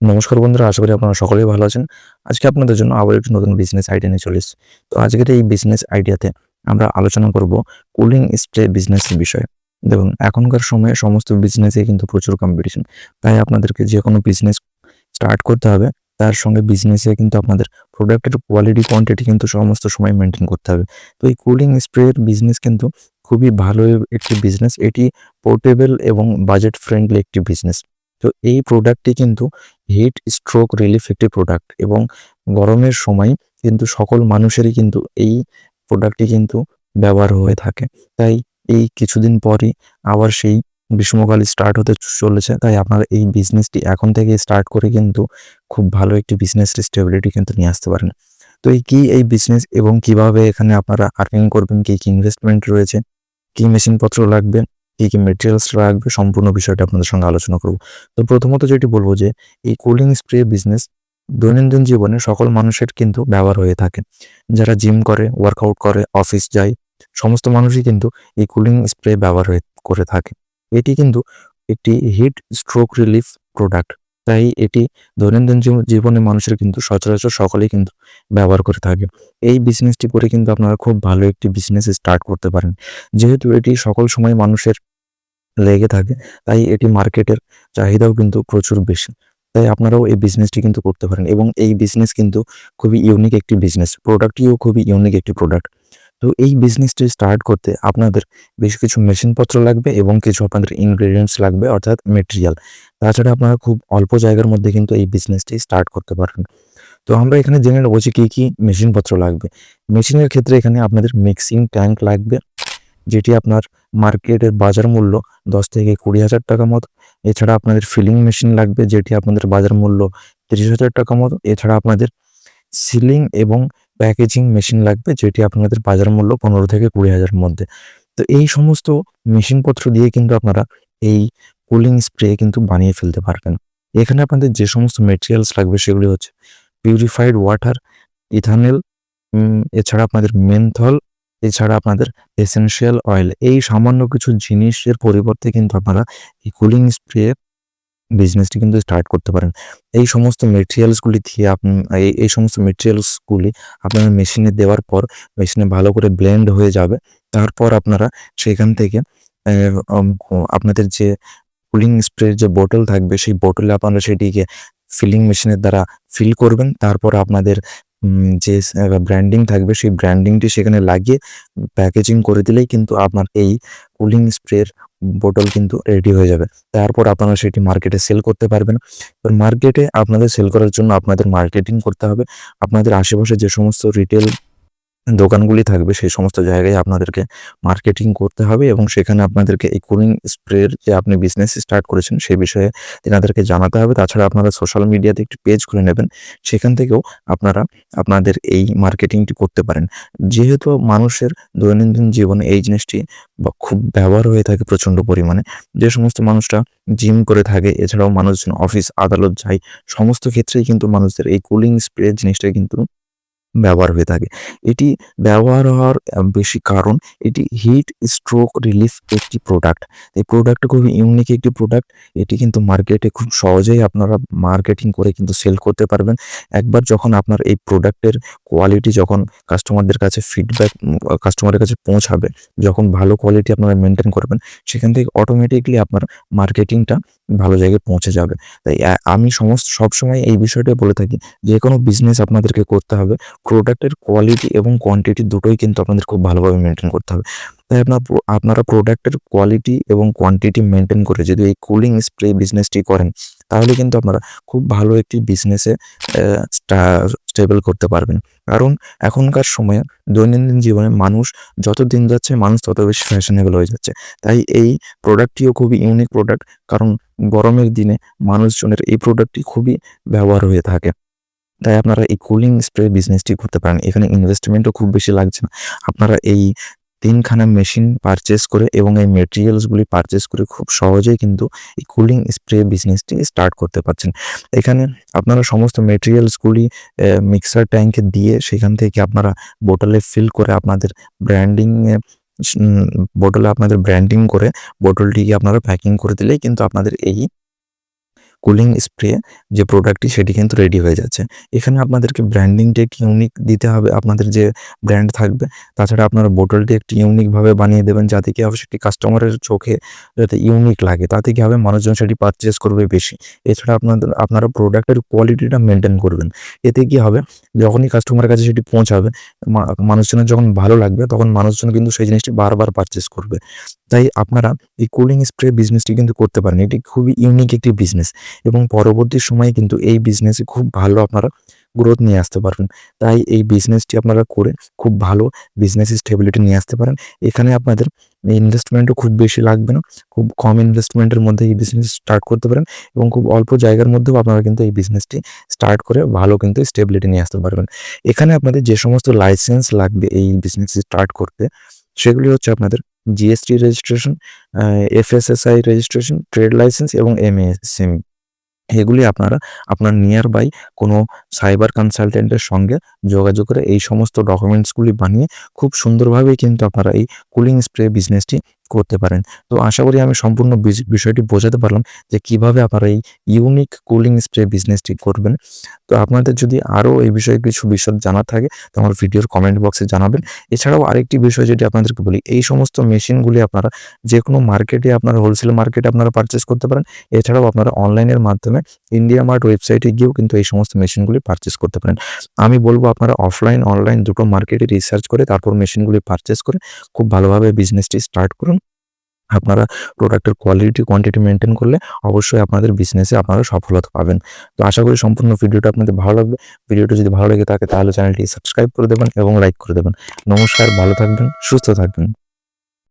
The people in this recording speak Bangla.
নমস্কার বন্ধুরা, আশা করি আপনারা সকলেই ভালো আছেন। আজকে আপনাদের জন্য আবার একটি নতুন বিজনেস আইডিয়া নিয়ে চলে এসেছি। তো আজকের এই বিজনেস আইডিয়াতে আমরা আলোচনা করব কুলিং স্প্রে বিজনেসের বিষয়ে। দেখুন, এখনকার সময়ে সমস্ত বিজনেসে কিন্তু প্রচুর কম্পিটিশন তাই আপনাদেরকে যে কোনো বিজনেস স্টার্ট করতে হবে, তার সঙ্গে বিজনেসে কিন্তু আপনাদের প্রোডাক্টের কোয়ালিটি কোয়ান্টিটি কিন্তু সমস্ত সময় মেনটেন করতে হবে। তো এই কুলিং স্প্রের বিজনেস কিন্তু খুবই ভালো একটি বিজনেস এটি পোর্টেবল এবং বাজেট ফ্রেন্ডলি একটি বিজনেস তো এই প্রোডাক্টটি কিন্তু হিট স্ট্রোক রিলিফ একটি প্রোডাক্ট এবং গরমের সময় কিন্তু সকল মানুষেরই কিন্তু এই প্রোডাক্টটি কিন্তু ব্যবহার হয়ে থাকে। তাই এই কিছুদিন পরই আবার সেই গ্রীষ্মকাল স্টার্ট হতে চলেছে, তাই আপনারা এই বিজনেসটি এখন থেকে স্টার্ট করে কিন্তু খুব ভালো একটি বিজনেস স্টেবিলিটি কিন্তু নিয়ে আসতে পারেন। তো এই কী এই বিজনেস এবং কীভাবে এখানে আপনারা আর্নিং করবেন, কী কী ইনভেস্টমেন্ট রয়েছে, কী মেশিনপত্র লাগবে কি কি মেটেরিয়ালস লাগবে সম্পূর্ণ বিষয়টা আপনাদের সঙ্গে আলোচনা করব। তো প্রথমত যেটি বলব যে, এই কুলিং স্প্রে বিজনেস দৈনন্দিন জীবনে সকল মানুষের কিন্তু ব্যবহার হয়ে থাকে। যারা জিম করে ওয়ার্কআউট করে অফিস যায়, সমস্ত মানুষই কিন্তু এই কুলিং স্প্রে ব্যবহার হয়ে করে থাকে। এটি কিন্তু একটি হিট স্ট্রোক রিলিফ প্রোডাক্ট তাই এটি দৈনন্দিন জীব- জীবনে মানুষের কিন্তু সচরাচর সকলেই কিন্তু ব্যবহার করে থাকে। এই বিজনেসটি করে কিন্তু আপনারা খুব ভালো একটি বিজনেস স্টার্ট করতে পারেন। যেহেতু এটি সকল সময় মানুষের লেগে থাকে। তাই এটি মার্কেটের চাহিদাও কিন্তু প্রচুর বেশি। তাই আপনারাও এই বিজনেসটি কিন্তু করতে পারেন এবং এই বিজনেস কিন্তু খুবই ইউনিক একটি বিজনেস প্রোডাক্টটিও খুবই ইউনিক একটি প্রোডাক্ট তো এই বিজনেসটি স্টার্ট করতে আপনাদের বেশ কিছু মেশিনপত্র লাগবে এবং কিছু আপনাদের ইনগ্রেডিয়েন্টস লাগবে, অর্থাৎ মেটেরিয়াল তাছাড়া আপনারা খুব অল্প জায়গার মধ্যে কিন্তু এই বিজনেসটি স্টার্ট করতে পারেন তো আমরা এখানে জেনে নেব যে কী কী মেশিনপত্র লাগবে। মেশিনের ক্ষেত্রে এখানে আপনাদের মিক্সিং ট্যাঙ্ক লাগবে, যেটি আপনার মার্কেটের বাজার মূল্য দশ থেকে কুড়ি হাজার টাকা মতো। এছাড়া আপনাদের ফিলিং মেশিন লাগবে, যেটি আপনাদের বাজার মূল্য তিরিশ হাজার টাকা মতো। এছাড়া আপনাদের সিলিং এবং প্যাকেজিং মেশিন লাগবে, যেটি আপনাদের বাজার মূল্য পনেরো থেকে কুড়ি হাজার মধ্যে। তো এই সমস্ত মেশিনপত্র দিয়ে কিন্তু আপনারা এই কুলিং স্প্রে কিন্তু বানিয়ে ফেলতে পারবেন। এখানে আপনাদের যে সমস্ত মেটেরিয়ালস লাগবে, সেগুলি হচ্ছে পিউরিফাইড ওয়াটার ইথানেল এছাড়া আপনাদের মেনথল এছাড়া আপনাদের এসেনশিয়াল অয়েল এই সামান্য কিছু জিনিসের পরিবর্তে কিন্তু আপনারা এই কুলিং স্প্রে বিজনেসটি কিন্তু স্টার্ট করতে পারেন। এই সমস্ত মেটেরিয়ালসগুলি দিয়ে আপনি এই সমস্ত মেটেরিয়ালসগুলি আপনারা মেশিনে দেওয়ার পর মেশিনে ভালো করে ব্লেন্ড হয়ে যাবে। তারপর আপনারা সেখান থেকে আপনাদের যে কুলিং স্প্রের যে বোতল থাকবে, সেই বোতলে আপনারা সেটিকে ফিলিং মেশিনের দ্বারা ফিল করবেন। তারপর আপনাদের যে ব্র্যান্ডিং থাকবে, সেই ব্র্যান্ডিংটি সেখানে লাগিয়ে প্যাকেজিং করে দিলেই কিন্তু আপনার এই কুলিং স্প্রের বোটল কিন্তু রেডি হয়ে যাবে। তারপর আপনারা সেটি মার্কেটে সেল করতে পারবেন। এবার মার্কেটে আপনাদের সেল করার জন্য আপনাদের মার্কেটিং করতে হবে। আপনাদের আশেপাশে যে সমস্ত রিটেল দোকানগুলি থাকবে, সেই সমস্ত জায়গায় আপনাদেরকে মার্কেটিং করতে হবে এবং সেখানে আপনাদেরকে এই কুলিং স্প্রের যে আপনি বিজনেস স্টার্ট করেছেন সেই বিষয়ে তেনাদেরকে জানাতে হবে। তাছাড়া আপনারা সোশ্যাল মিডিয়াতে একটি পেজ খুলে নেবেন, সেখান থেকেও আপনারা আপনাদের এই মার্কেটিংটি করতে পারেন। যেহেতু মানুষের দৈনন্দিন জীবনে এই জিনিসটি খুব ব্যবহার হয়ে থাকে প্রচণ্ড পরিমাণে, যে সমস্ত মানুষরা জিম করে থাকে, এছাড়াও মানুষজন অফিস আদালত যায় সমস্ত ক্ষেত্রেই কিন্তু মানুষদের এই কুলিং স্প্রে জিনিসটা কিন্তু ব্যবহার হয়ে থাকে। এটি ব্যবহার হওয়ার বেশি কারণ, এটি হিট স্ট্রোক রিলিফ একটি প্রোডাক্ট এই প্রোডাক্টটা খুবই ইউনিক একটি প্রোডাক্ট এটি কিন্তু মার্কেটে খুব সহজেই আপনারা মার্কেটিং করে কিন্তু সেল করতে পারবেন। একবার যখন আপনার এই প্রোডাক্টের কোয়ালিটি যখন কাস্টমারদের কাছে ফিডব্যাক কাস্টমারের কাছে পৌঁছাবে, যখন ভালো কোয়ালিটি আপনারা মেনটেন করবেন, সেখান থেকে অটোমেটিকলি আপনার মার্কেটিংটা ভালো জায়গায় পৌঁছে যাবে। তাই আমি সমস্ত সবসময় এই বিষয়টা বলে থাকি, যে কোনো বিজনেস আপনাদেরকে করতে হবে প্রোডাক্টের কোয়ালিটি এবং কোয়ান্টিটি দুটোই কিন্তু আপনাদের খুব ভালোভাবে মেনটেন করতে হবে। তাই আপনার আপনারা প্রোডাক্টের কোয়ালিটি এবং কোয়ান্টিটি মেনটেন করে যদি এই কুলিং স্প্রে বিজনেসটি করেন, তাহলে কিন্তু আপনারা খুব ভালো একটি বিজনেসে স্টেবল করতে পারবেন। কারণ এখনকার সময়ে দৈনন্দিন জীবনে মানুষ যত দিন যাচ্ছে, মানুষ তত বেশি ফ্যাশনেবল হয়ে যাচ্ছে। তাই এই প্রোডাক্টটিও খুবই ইউনিক প্রোডাক্ট কারণ গরমের দিনে মানুষজনের এই প্রোডাক্টটি খুবই ব্যবহার হয়ে থাকে। তাই আপনারা এই কুলিং স্প্রে বিজনেসটি করতে পারেন। এখানে ইনভেস্টমেন্টও খুব বেশি লাগছে না। আপনারা এই তিনখানা মেশিন পারচেস করে এবং এই মেটেরিয়ালসগুলি পারচেস করে খুব সহজেই কিন্তু এই কুলিং স্প্রে বিজনেসটি স্টার্ট করতে পারছেন। এখানে আপনারা সমস্ত মেটেরিয়ালসগুলি মিক্সার ট্যাঙ্কে দিয়ে সেখান থেকে আপনারা বোতলে ফিল করে আপনাদের ব্র্যান্ডিং বোতলে আপনাদের ব্র্যান্ডিং করে বোতলটিকে আপনারা প্যাকিং করে দিলেই কিন্তু আপনাদের এই কুলিং স্প্রে যে প্রোডাক্টটি সেটি কিন্তু রেডি হয়ে যাচ্ছে। এখানে আপনাদেরকে ব্র্যান্ডিংটা একটি ইউনিক দিতে হবে, আপনাদের যে ব্র্যান্ড থাকবে, তাছাড়া আপনারা বোতলটি একটি ইউনিকভাবে বানিয়ে দেবেন যাতে কি হবে সেটি কাস্টমারের চোখে যাতে ইউনিক লাগে, তাতে কি হবে মানুষজন সেটি পারচেস করবে বেশি। এছাড়া আপনাদের, আপনারা প্রোডাক্টের কোয়ালিটিটা মেনটেন করবেন। এতে কি হবে, যখনই কাস্টমারের কাছে সেটি পৌঁছাবে মানুষজনের যখন ভালো লাগবে, তখন মানুষজন কিন্তু সেই জিনিসটি বারবার পারচেস করবে। তাই আপনারা এই কুলিং স্প্রে বিজনেসটি কিন্তু করতে পারেন, এটি খুবই ইউনিক একটি বিজনেস এবং পরবর্তী সময়ে কিন্তু এই বিজনেসে খুব ভালো আপনারা গ্রোথ নিয়ে আসতে পারবেন। তাই এই বিজনেসটি আপনারা করে খুব ভালো বিজনেস স্টেবিলিটি নিয়ে আসতে পারেন। এখানে আপনাদের ইনভেস্টমেন্টও খুব বেশি লাগবে না। খুব কম ইনভেস্টমেন্টের মধ্যে এই বিজনেস স্টার্ট করতে পারেন এবং খুব অল্প জায়গার মধ্যেও আপনারা কিন্তু এই বিজনেসটি স্টার্ট করে ভালো কিন্তু স্টেবিলিটি নিয়ে আসতে পারবেন। এখানে আপনাদের যে সমস্ত লাইসেন্স লাগবে এই বিজনেস স্টার্ট করতে, সেগুলি হচ্ছে আপনাদের GST registration FSSAI registration trade licence এবং এমএসএমই এগুলি আপনারা আপনার নিয়ার বাই কোনো সাইবার কনসালটেন্টের সঙ্গে যোগাযোগ করে এই সমস্ত ডকুমেন্টসগুলি বানিয়ে খুব সুন্দরভাবেই কিন্তু আপনারা এই কুলিং স্প্রে বিজনেসটি করতে পারেন। তো আশা করি আমি সম্পূর্ণ বিষয়টি বোঝাতে পারলাম যে কীভাবে আপনারা এই ইউনিক কুলিং স্প্রে বিজনেসটি করবেন। তো আপনাদের যদি আরও এই বিষয়ে কিছু বিশদ জানার থাকে, তো আমার ভিডিওর কমেন্ট বক্সে জানাবেন। এছাড়াও আরেকটি বিষয় যেটি আপনাদেরকে বলি, এই সমস্ত মেশিনগুলি আপনারা যে কোনো মার্কেটে আপনারা হোলসেল মার্কেটে আপনারা পারচেস করতে পারেন। এছাড়াও আপনারা অনলাইনের মাধ্যমে ইন্ডিয়া মার্ট ওয়েবসাইটে গিয়েও কিন্তু এই সমস্ত মেশিনগুলি পারচেস করতে পারেন। আমি বলব আপনারা অফলাইন অনলাইন দুটো মার্কেটে রিসার্চ করে, তারপর মেশিনগুলি পারচেস করে, খুব ভালোভাবে বিজনেসটি স্টার্ট করুন। আপনারা প্রোডাক্টের কোয়ালিটি কোয়ান্টিটি মেনটেন করলে অবশ্যই আপনাদের বিজনেসে আপনারা সফলতা পাবেন। তো আশা করি সম্পূর্ণ ভিডিওটা আপনাদের ভালো লাগবে। ভিডিওটা যদি ভালো লাগে থাকে তাহলে চ্যানেলটি সাবস্ক্রাইব করে দেবেন এবং লাইক করে দেবেন। নমস্কার, ভালো থাকবেন, সুস্থ থাকবেন।